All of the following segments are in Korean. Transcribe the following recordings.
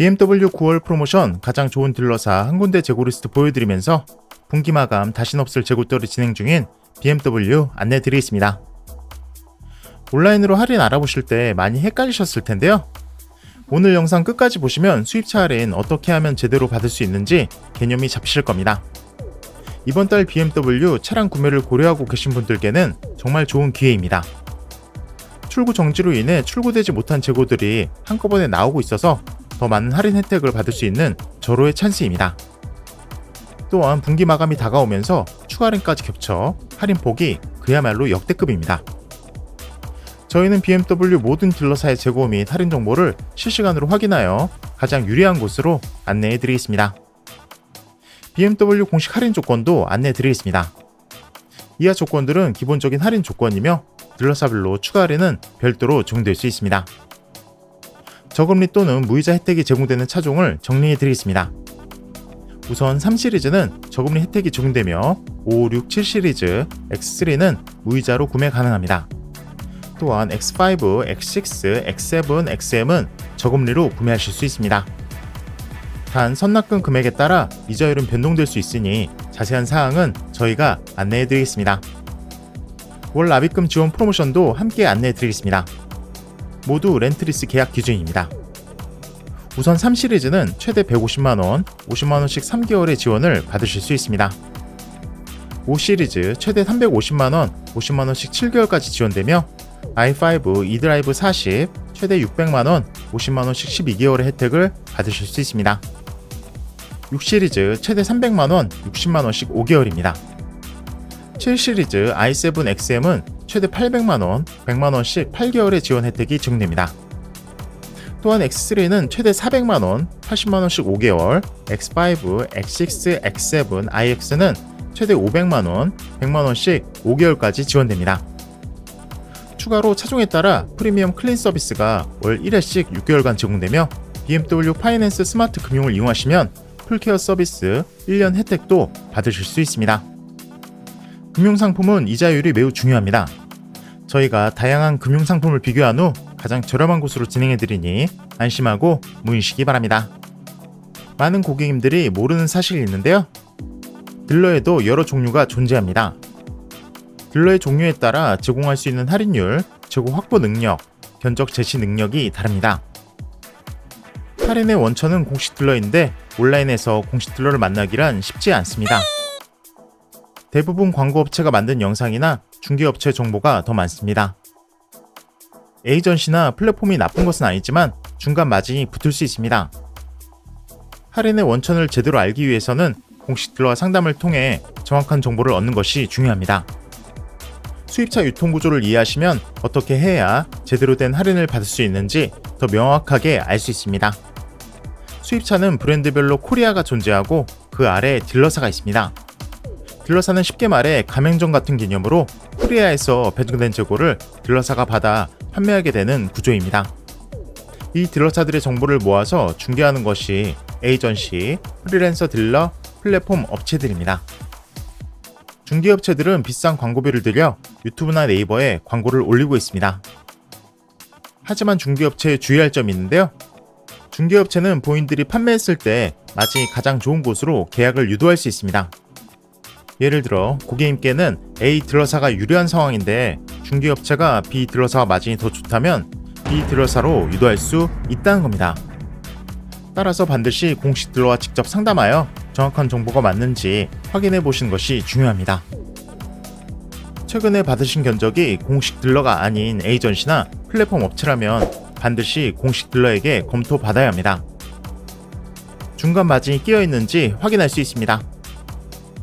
BMW 9월 프로모션 가장 좋은 딜러사 한 군데 재고 리스트 보여드리면서 분기 마감 다신 없을 재고떨이 진행 중인 BMW 안내 드리겠습니다. 온라인으로 할인 알아보실 때 많이 헷갈리셨을 텐데요. 오늘 영상 끝까지 보시면 수입차 할인 어떻게 하면 제대로 받을 수 있는지 개념이 잡히실 겁니다. 이번 달 BMW 차량 구매를 고려하고 계신 분들께는 정말 좋은 기회입니다. 출고 정지로 인해 출고되지 못한 재고들이 한꺼번에 나오고 있어서 더 많은 할인 혜택을 받을 수 있는 절호의 찬스입니다. 또한 분기 마감이 다가오면서 추가 할인까지 겹쳐 할인 폭이 그야말로 역대급입니다. 저희는 BMW 모든 딜러사의 재고 및 할인 정보를 실시간으로 확인하여 가장 유리한 곳으로 안내해 드리겠습니다. BMW 공식 할인 조건도 안내해 드리겠습니다. 이하 조건들은 기본적인 할인 조건이며 딜러사별로 추가 할인은 별도로 적용될 수 있습니다. 저금리 또는 무이자 혜택이 제공되는 차종을 정리해 드리겠습니다. 우선 3 시리즈는 저금리 혜택이 적용되며 5, 6, 7 시리즈 X3는 무이자로 구매 가능합니다. 또한 X5, X6, X7, XM은 저금리로 구매하실 수 있습니다. 단 선납금 금액에 따라 이자율은 변동될 수 있으니 자세한 사항은 저희가 안내해 드리겠습니다. 월 납입금 지원 프로모션도 함께 안내해 드리겠습니다. 모두 렌트리스 계약 기준입니다. 우선 3 시리즈는 최대 150만원, 50만원씩 3개월의 지원을 받으실 수 있습니다. 5 시리즈 최대 350만원, 50만원씩 7개월까지 지원되며 i5 e드라이브 40 최대 600만원, 50만원씩 12개월의 혜택을 받으실 수 있습니다. 6 시리즈 최대 300만원, 60만원씩 5개월입니다. 7 시리즈 i7 XM은 최대 800만원, 100만원씩 8개월의 지원 혜택이 적용됩니다. 또한 X3는 최대 400만원, 80만원씩 5개월, X5, X6, X7, iX는 최대 500만원, 100만원씩 5개월까지 지원됩니다. 추가로 차종에 따라 프리미엄 클린 서비스가 월 1회씩 6개월간 제공되며 BMW 파이낸스 스마트 금융을 이용하시면 풀케어 서비스 1년 혜택도 받으실 수 있습니다. 금융상품은 이자율이 매우 중요합니다. 저희가 다양한 금융상품을 비교한 후 가장 저렴한 곳으로 진행해드리니 안심하고 문의시기 바랍니다. 많은 고객님들이 모르는 사실이 있는데요. 딜러에도 여러 종류가 존재합니다. 딜러의 종류에 따라 제공할 수 있는 할인율, 재고 확보 능력, 견적 제시 능력이 다릅니다. 할인의 원천은 공식 딜러인데 온라인에서 공식 딜러를 만나기란 쉽지 않습니다. 대부분 광고업체가 만든 영상이나 중개업체 정보가 더 많습니다. 에이전시나 플랫폼이 나쁜 것은 아니지만 중간 마진이 붙을 수 있습니다. 할인의 원천을 제대로 알기 위해서는 공식 딜러와 상담을 통해 정확한 정보를 얻는 것이 중요합니다. 수입차 유통 구조를 이해하시면 어떻게 해야 제대로 된 할인을 받을 수 있는지 더 명확하게 알 수 있습니다. 수입차는 브랜드별로 코리아가 존재하고 그 아래 딜러사가 있습니다. 딜러사는 쉽게 말해 가맹점 같은 개념으로 코리아에서 배정된 재고를 딜러사가 받아 판매하게 되는 구조입니다. 이 딜러사들의 정보를 모아서 중개하는 것이 에이전시, 프리랜서 딜러, 플랫폼 업체들입니다. 중개업체들은 비싼 광고비를 들여 유튜브나 네이버에 광고를 올리고 있습니다. 하지만 중개업체에 주의할 점이 있는데요. 중개업체는 본인들이 판매했을 때 마진이 가장 좋은 곳으로 계약을 유도할 수 있습니다. 예를 들어 고객님께는 A 딜러사가 유리한 상황인데 중개업체가 B 딜러사와 마진이 더 좋다면 B 딜러사로 유도할 수 있다는 겁니다. 따라서 반드시 공식 딜러와 직접 상담하여 정확한 정보가 맞는지 확인해 보시는 것이 중요합니다. 최근에 받으신 견적이 공식 딜러가 아닌 에이전시나 플랫폼 업체라면 반드시 공식 딜러에게 검토받아야 합니다. 중간 마진이 끼어 있는지 확인할 수 있습니다.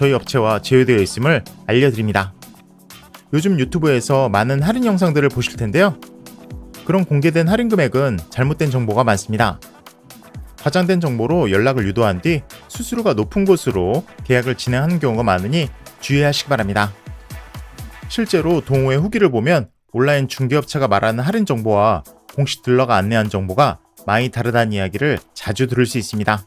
저희 업체와 제휴되어 있음을 알려드립니다. 요즘 유튜브에서 많은 할인 영상들을 보실 텐데요. 그런 공개된 할인 금액은 잘못된 정보가 많습니다. 과장된 정보로 연락을 유도한 뒤 수수료가 높은 곳으로 계약을 진행하는 경우가 많으니 주의하시기 바랍니다. 실제로 동호회 후기를 보면 온라인 중개업체가 말하는 할인 정보와 공식 딜러가 안내한 정보가 많이 다르다는 이야기를 자주 들을 수 있습니다.